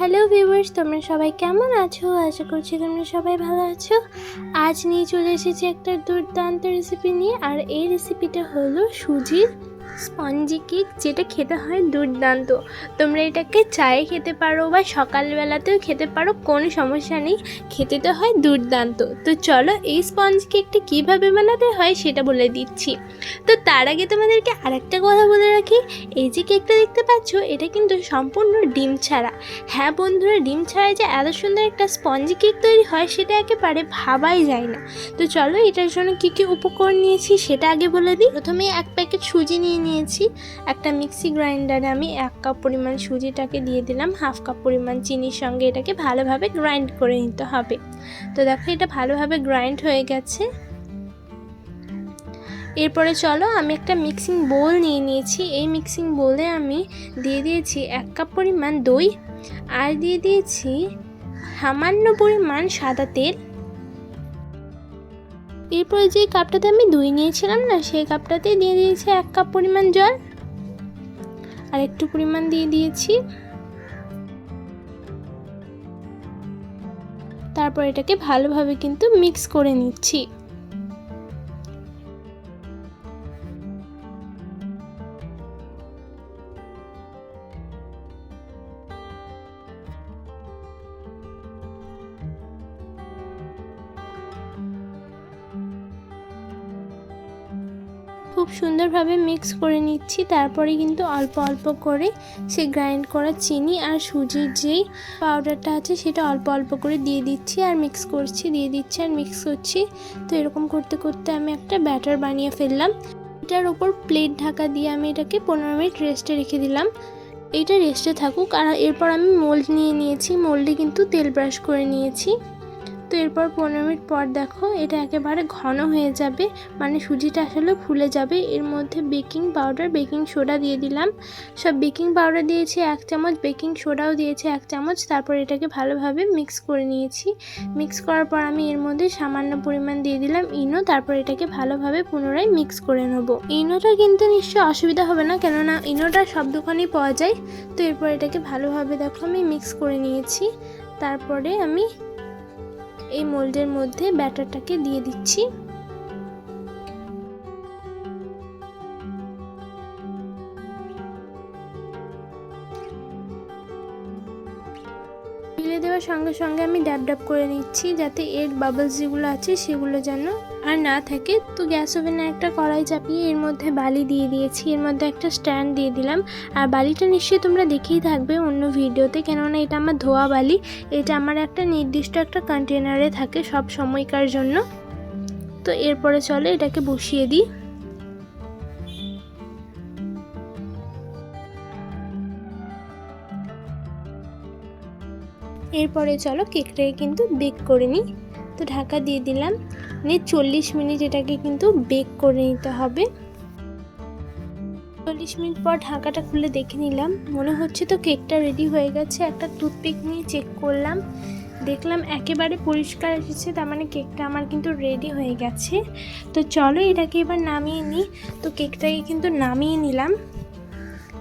Hello viewers, তোমরা সবাই কেমন আছো? আশা করছি তোমরা সবাই ভালো আছো। আজ নিয়ে চলে এসেছি একটা দুর্দান্ত রেসিপি নিয়ে, আর এই রেসিপিটা হলো সুজির স্পঞ্জি কেক যেটা খেতে হয় দুর্দান্ত। তোমরা এটাকে চায়ে খেতে পারো বা সকালবেলাতেও খেতে পারো, কোনো সমস্যা নেই। খেতে তো হয় দুর্দান্ত। তো চলো এই স্পঞ্জ কেকটা কীভাবে বানাতে হয় সেটা বলে দিচ্ছি। তো তার আগে তোমাদেরকে আরেকটা কথা বলে রাখি। এই যে কেকটা দেখতে পাচ্ছ, এটা কিন্তু সম্পূর্ণ ডিম ছাড়া। হ্যাঁ বন্ধুরা, ডিম ছাড়াই যে এত সুন্দর একটা স্পঞ্জি কেক তৈরি হয় সেটা একেবারে ভাবাই যায় না। তো চলো এটার জন্য কী কী উপকরণ নিয়েছি সেটা আগে বলে দিই। প্রথমে এক প্যাকেট সুজি নিয়ে নিয়েছি। একটা মিক্সি গ্রাইন্ডারে আমি এক কাপ পরিমাণ সুজিটাকে দিয়ে দিলাম, হাফ কাপ পরিমাণ চিনির সঙ্গে এটাকে ভালোভাবে গ্রাইন্ড করে নিতে হবে। তো দেখো এটা ভালোভাবে গ্রাইন্ড হয়ে গেছে। এরপরে চলো, আমি একটা মিক্সিং বোল নিয়ে নিয়েছি। এই মিক্সিং বোলে আমি দিয়ে দিয়েছি এক কাপ পরিমাণ দই আর দিয়ে দিয়েছি সামান্য পরিমাণ সাদা তেল। এরপরে যে কাপটাতে আমি দই নিয়েছিলাম না, সেই কাপটাতে দিয়ে দিয়েছি এক কাপ পরিমাণ জল আর একটু পরিমাণ দিয়ে দিয়েছি। তারপর এটাকে ভালোভাবে কিন্তু মিক্স করে নিচ্ছি। খুব সুন্দরভাবে মিক্স করে নিচ্ছি। তারপরে কিন্তু অল্প অল্প করে সে গ্রাইন্ড করা চিনি আর সুজির যেই পাউডারটা আছে, সেটা অল্প অল্প করে দিয়ে দিচ্ছি আর মিক্স করছি, দিয়ে দিচ্ছি আর মিক্স করছি। তো এরকম করতে করতে আমি একটা ব্যাটার বানিয়ে ফেললাম। এটার ওপর প্লেট ঢাকা দিয়ে আমি এটাকে পনেরো মিনিট রেস্টে রেখে দিলাম। এইটা রেস্টে থাকুক। আর এরপর আমি মোল্ড নিয়ে নিয়েছি। মোল্ডে কিন্তু তেল ব্রাশ করে নিয়েছি। তো এরপর পনেরো মিনিট পর দেখো এটা একেবারে ঘন হয়ে যাবে। মানে সুজিটা আসলে ফুলে যাবে। এর মধ্যে বেকিং পাউডার, বেকিং সোডা দিয়ে দিলাম। সব বেকিং পাউডার দিয়েছি, এক চামচ বেকিং সোডাও দিয়েছি, এক চামচ। তারপর এটাকে ভালোভাবে মিক্স করে নিয়েছি। মিক্স করার পর আমি এর মধ্যে সামান্য পরিমাণ দিয়ে দিলাম ইনো। তারপর এটাকে ভালোভাবে পুনরায় মিক্স করে নেব। ইনোটা কিন্তু নিশ্চয়ই অসুবিধা হবে না, কেননা ইনোটা সব দোকানেই পাওয়া যায়। তো এরপর এটাকে ভালোভাবে দেখো আমি মিক্স করে নিয়েছি। তারপরে আমি এই মোল্ডের মধ্যে ব্যাটারটাকে দিয়ে দিচ্ছি। মিলে দেওয়ার সঙ্গে সঙ্গে আমি ড্যাব ড্যাব করে নিচ্ছি যাতে এর বাবলস যেগুলো আছে সেগুলো যেন আর না থাকে। তো গ্যাস ওভেনে একটা কড়াই চাপিয়ে এর মধ্যে বালি দিয়ে দিয়েছি। এর মধ্যে একটা স্ট্যান্ড দিয়ে দিলাম। আর বালিটা নিশ্চয়ই তোমরা দেখেই থাকবে অন্য ভিডিওতে। কেননা এটা আমার ধোয়া বালি। এটা আমার একটা নির্দিষ্ট একটা কন্টেনারে থাকে সব সময়কার জন্য। তো এরপরে চলে এটাকে বসিয়ে দিই। এরপরে চলো কেকটাকে কিন্তু বেক করে নিই। তো ঢাকা দিয়ে দিলাম। নিয়ে চল্লিশ মিনিট এটাকে কিন্তু বেক করে নিতে হবে। চল্লিশ মিনিট পর ঢাকাটা খুলে দেখে নিলাম। মনে হচ্ছে তো কেকটা রেডি হয়ে গেছে। একটা টুথপিক নিয়ে চেক করলাম। দেখলাম একেবারে পরিষ্কার এসেছে। তার মানে কেকটা আমার কিন্তু রেডি হয়ে গেছে। তো চলো এটাকে এবার নামিয়ে নিই। তো কেকটাকে কিন্তু নামিয়ে নিলাম।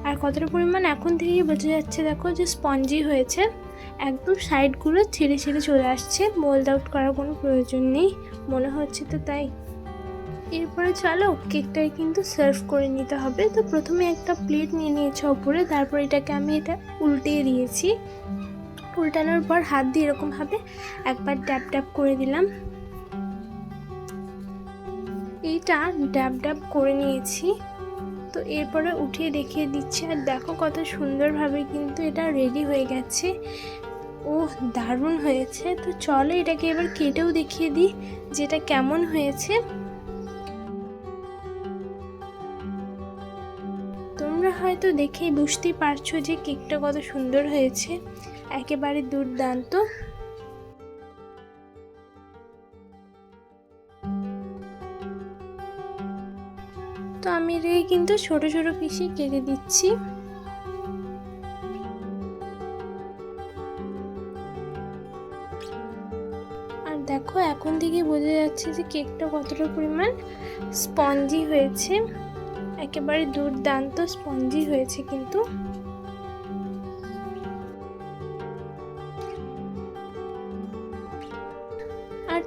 আর কতটা পরিমাণ এখন থেকেই বোঝা যাচ্ছে দেখো যে স্পঞ্জি হয়েছে। একদম সাইডগুলো ছেড়ে ছেড়ে চলে আসছে, মোল্ড আউট করার কোনো প্রয়োজন নেই, মনে হচ্ছে তো তাই। এরপরে চলো কেকটাকে কিন্তু সার্ভ করে নিতে হবে। তো প্রথমে একটা প্লেট নিয়ে নিয়েছে ওপরে, তারপর এটাকে আমি এটা উল্টিয়ে দিয়েছি। উল্টানোর পর হাত দিয়ে এরকমভাবে একবার ড্যাব ড্যাব করে দিলাম। এইটা ড্যাব ড্যাব করে নিয়েছি। তো এরপরে উঠিয়ে দেখিয়ে দিচ্ছি আর দেখো কত সুন্দরভাবে কিন্তু এটা রেডি হয়ে গেছে। ও দারুণ হয়েছে। তো চলো এটাকে এবার কেটেও দেখিয়ে দিই যেটা কেমন হয়েছে। তোমরা হয়তো দেখেই বুঝতেই পারছ যে কেকটা কত সুন্দর হয়েছে। একেবারে দুর্দান্ত। তো আমি এটাকে কিন্তু ছোট ছোট পিসে কেটে দিচ্ছি। আর দেখো, এখন থেকে বোঝা যাচ্ছে যে কেকটা কতটা পরিমাণ স্পঞ্জি হয়েছে। একেবারে দুর্দান্ত স্পঞ্জি হয়েছে কিন্তু।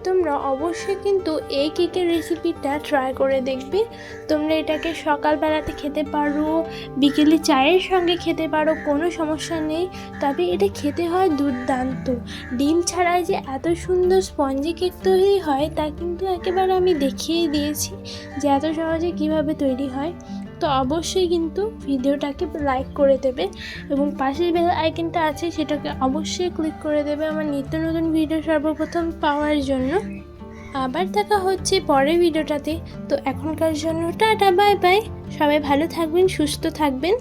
তোমরা অবশ্যই কিন্তু এই কেকের রেসিপিটা ট্রাই করে দেখবে। তোমরা এটাকে সকালবেলাতে খেতে পারো, বিকেলে চায়ের সঙ্গে খেতে পারো, কোনো সমস্যা নেই। তবে এটা খেতে হয় দুর্দান্ত। ডিম ছাড়াই যে এত সুন্দর স্পঞ্জি কেক তৈরি হয়, তা কিন্তু একেবারে আমি দেখিয়ে দিয়েছি যে এত সহজে কীভাবে তৈরি হয়। তো অবশ্যই কিন্তু ভিডিওটাকে লাইক করে দেবে এবং পাশের বেল আইকনটা আছে, সেটাকে অবশ্যই ক্লিক করে দেবে আমার নিত্য নতুন ভিডিও সর্বপ্রথম পাওয়ার জন্য। আবার দেখা হচ্ছে পরের ভিডিওটাতে তো এখনকার জন্য টাটা বাই বাই সবাই ভালো থাকবেন, সুস্থ থাকবেন।